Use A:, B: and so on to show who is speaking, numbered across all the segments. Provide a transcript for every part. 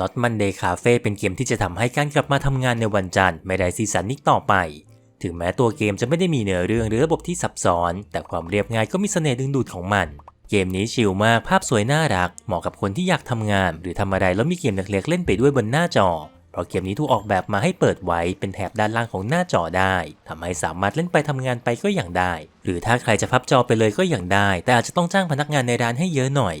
A: Not Monday Cafe เป็นเกมที่จะทำให้การกลับมาทำงานในวันจันทร์ไม่ได้ซีซันนิกต่อไป ถึงแม้ตัวเกมจะไม่ได้มีเนื้อเรื่องหรือระบบที่ซับซ้อน แต่ความเรียบง่ายก็มีเสน่ห์ดึงดูดของมัน เกมนี้ชิลมากภาพสวยน่ารัก เหมาะกับคนที่อยากทำงาน หรือทำอะไรแล้วมีเกมเล็กๆเล่นไปด้วยบนหน้าจอ เพราะเกมนี้ถูกออกแบบมาให้เปิดไว้เป็นแถบด้านล่างของหน้าจอได้ทำให้สามารถเล่นไปทำงานไปก็อย่างได้ หรือถ้าใครจะพับจอไปเลยก็อย่างได้ แต่อาจจะต้องจ้างพนักงานในร้านให้เยอะหน่อย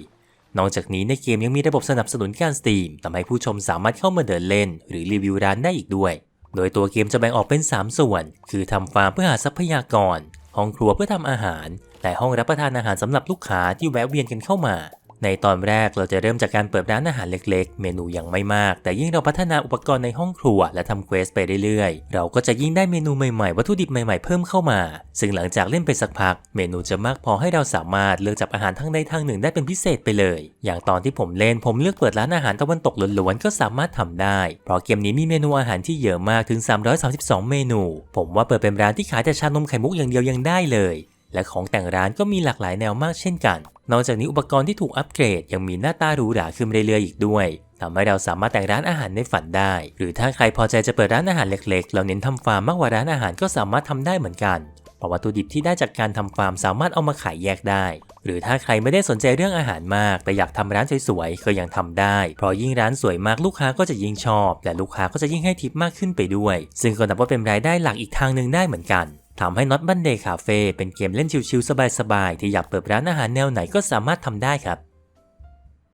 A: นอกจากนี้ในเกมยังมีระบบสนับสนุนการสตรีมทำให้ผู้ชมสามารถเข้ามาเดินเล่น หรือรีวิวร้านได้อีกด้วย โดยตัวเกมจะแบ่งออกเป็น 3 ส่วน คือทำฟาร์มเพื่อหาทรัพยากร ห้องครัวเพื่อทำอาหาร และห้องรับประทานอาหารสำหรับลูกค้าที่แวะเวียนกันเข้ามา ในตอนแรกเราจะเริ่มจากการเปิดร้านอาหารเล็กๆ เมนูยังไม่มาก แต่ยิ่งเราพัฒนาอุปกรณ์ในห้องครัว และทำเควสไปเรื่อยๆ เราก็จะยิ่งได้เมนูใหม่ๆ วัตถุดิบใหม่ๆ เพิ่มเข้ามา ซึ่งหลังจากเล่นไปสักพัก เมนูจะมากพอให้เราสามารถเลือกจับอาหารทั้งใดทางหนึ่งได้เป็นพิเศษไปเลย อย่างตอนที่ผมเล่นผมเลือกเปิดร้านอาหารตะวันตกล้วนๆก็สามารถทำได้ เพราะเกมนี้มีเมนูอาหารที่เยอะมากถึง 332 เมนู ผมว่าเปิดเป็นร้านที่ขายแต่ชานมไข่มุกอย่างเดียวยังได้เลย และของแต่งร้านก็มีหลากหลายแนวมากเช่นกัน นอกจากนี้อุปกรณ์ที่ถูกอัปเกรดยังมีหน้าตาหรูหราขึ้นเรื่อยๆอีกด้วยทำให้เราสามารถแต่งร้านอาหารในฝันได้ หรือถ้าใครพอใจจะเปิดร้านอาหารเล็กๆ เราเน้นทำฟาร์มมากกว่าร้านอาหารก็สามารถทำได้เหมือนกันเพราะวัตถุดิบที่ได้จากการทำฟาร์มสามารถเอามาขายแยกได้ หรือถ้าใครไม่ได้สนใจเรื่องอาหารมาก แต่อยากทำร้านสวยๆก็ยังทำได้ เพราะยิ่งร้านสวยมากลูกค้าก็จะยิ่งชอบ และลูกค้าก็จะยิ่งให้ทิปมากขึ้นไปด้วย ซึ่งก็นับว่าเป็นรายได้หลักอีกทางหนึ่งได้เหมือนกัน ทำให้ Not Monday Cafe เป็นเกมเล่นชิลๆสบายๆ ที่อยากเปิดร้านอาหารแนวไหนก็สามารถทำได้ครับ